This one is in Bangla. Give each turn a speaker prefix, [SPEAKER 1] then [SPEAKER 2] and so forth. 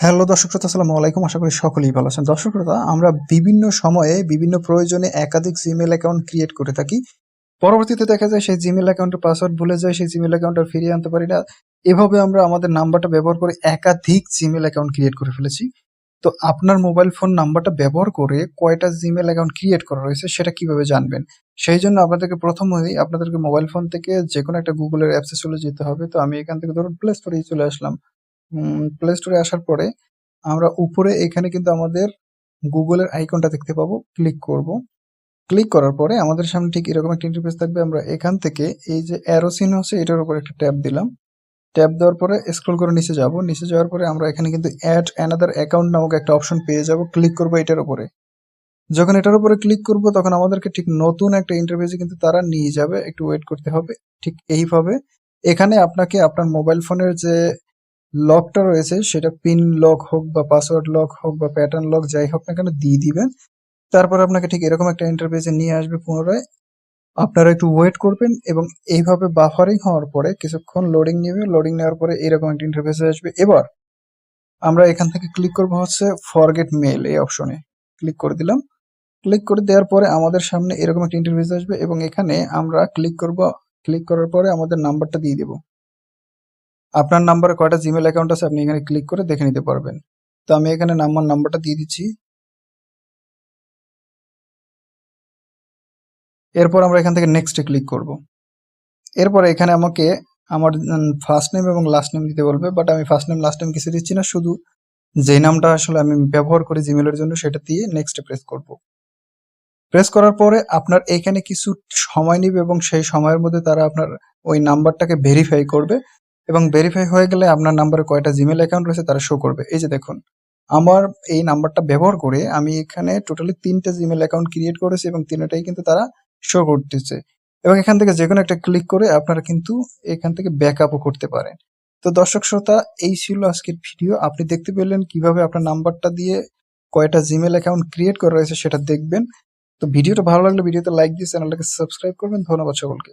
[SPEAKER 1] হ্যালো দর্শক শ্রোতা, আসসালামু আলাইকুম। আশা করি সকলেই ভালো আছেন। দর্শক শ্রোতা, আমরা বিভিন্ন সময়ে, বিভিন্ন প্রয়োজনে একাধিক জিমেল অ্যাকাউন্ট ক্রিয়েট করে থাকি। পরবর্তীতে দেখা যায়, সেই জিমেল অ্যাকাউন্টের পাসওয়ার্ড ভুলে যায়, সেই জিমেল অ্যাকাউন্ট আর ফিরিয়ে আনতে পারি না। এভাবে আমরা আমাদের নাম্বারটা ব্যবহার করে একাধিক জিমেল অ্যাকাউন্ট ক্রিয়েট করে ফেলেছি। তো আপনার মোবাইল ফোন নাম্বারটা ব্যবহার করে কয়টা জিমেল অ্যাকাউন্ট ক্রিয়েট করা রয়েছে, সেটা কীভাবে জানবেন? সেই জন্য আপনাদেরকে প্রথমেই আপনাদেরকে মোবাইল ফোন থেকে যে কোনো একটা গুগলের অ্যাপসে চলে যেতে হবে। তো আমি এখান থেকে ধরুন প্লে স্টোরেই চলে আসলাম। প্লে স্টোরে আসার পরে আমরা উপরে এখানে কিন্তু আমাদের গুগলের আইকনটা দেখতে পাবো ক্লিক করব। ক্লিক করার পরে আমাদের সামনে ঠিক এরকম একটা ইন্টারফেস থাকবে। আমরা এখান থেকে এই যে অ্যারো চিহ্ন আছে এটার উপর একটা ট্যাব দিলাম। ট্যাব দেওয়ার পরে স্ক্রল করে নিচে যাব। নিচে যাওয়ার পরে আমরা এখানে কিন্তু অ্যাড অ্যানাদার অ্যাকাউন্ট নামক একটা অপশন পেয়ে যাব। ক্লিক করব এটার উপরে। যখন এটার উপরে ক্লিক করব, তখন আমাদেরকে ঠিক নতুন একটা ইন্টারফেসে কিন্তু তারা নিয়ে যাবে। একটু ওয়েট করতে হবে। ঠিক এইভাবে এখানে আপনাকে আপনার মোবাইল ফোনের যে লকটা রয়েছে, সেটা পিন লক হোক বা পাসওয়ার্ড লক হোক বা প্যাটার্ন লক যাই হোক না কেন দিয়ে দিবেন। তারপর আপনাকে ঠিক এরকম একটা ইন্টারফেসে নিয়ে আসবে পুনরায়। আপনারা একটু ওয়েট করবেন এবং এইভাবে বাফারিং হওয়ার পরে কিছুক্ষণ লোডিং নেবে। লোডিং নেওয়ার পরে এরকম একটা ইন্টারফেসে আসবে। এবার আমরা এখান থেকে ক্লিক করব হচ্ছে ফরগেট মেল এই অপশনে ক্লিক করে দিলাম। ক্লিক করে দেওয়ার পরে আমাদের সামনে এরকম একটা ইন্টারফেস আসবে এবং এখানে আমরা ক্লিক করব। ক্লিক করার পরে আমাদের নাম্বারটা দিয়ে দেব। আপনার নাম্বারে কয়টা জিমেল অ্যাকাউন্ট আছে আপনি এখানে ক্লিক করে দেখে নিতে পারবেন। তো আমি এখানে নাম্বার নাম্বারটা দিয়ে দিচ্ছি। এরপর আমরা এখান থেকে নেক্সটে ক্লিক করব। এরপর এখানে আমাকে আমার ফার্স্ট নেম এবং লাস্ট নেম দিতে বলবে বাট আমি ফার্স্ট নেম লাস্ট নেম কিছু দিচ্ছি না, শুধু যে নামটা আসলে আমি ব্যবহার করি জিমেলের জন্য সেটা দিয়ে নেক্সটে প্রেস করব। প্রেস করার পরে আপনার এখানে কিছু সময় নিবে এবং সেই সময়ের মধ্যে তারা আপনার ওই নাম্বারটাকে ভেরিফাই করবে। এবং ভেরিফাই হয়ে গেলে আপনার নাম্বারে কয়টা জিমেল অ্যাকাউন্ট রয়েছে তারা শো করবে। এই যে দেখুন, আমার এই নাম্বারটা ব্যবহার করে আমি এখানে টোটালি তিনটে জিমেল অ্যাকাউন্ট ক্রিয়েট করেছি এবং তিনটাই কিন্তু তারা শো করতেছে। এবং এখান থেকে যে কোনো একটা ক্লিক করে আপনারা কিন্তু এখান থেকে ব্যাকআপও করতে পারেন। তো দর্শক শ্রোতা, এই ছিল আজকের ভিডিও আপনি দেখতে পেলেন কীভাবে আপনার নাম্বারটা দিয়ে কয়টা জিমেল অ্যাকাউন্ট ক্রিয়েট করা রয়েছে সেটা দেখবেন। তো ভিডিওটা ভালো লাগলে ভিডিওতে লাইক দিয়ে চ্যানেলটাকে সাবস্ক্রাইব করবেন। ধন্যবাদ সকলকে।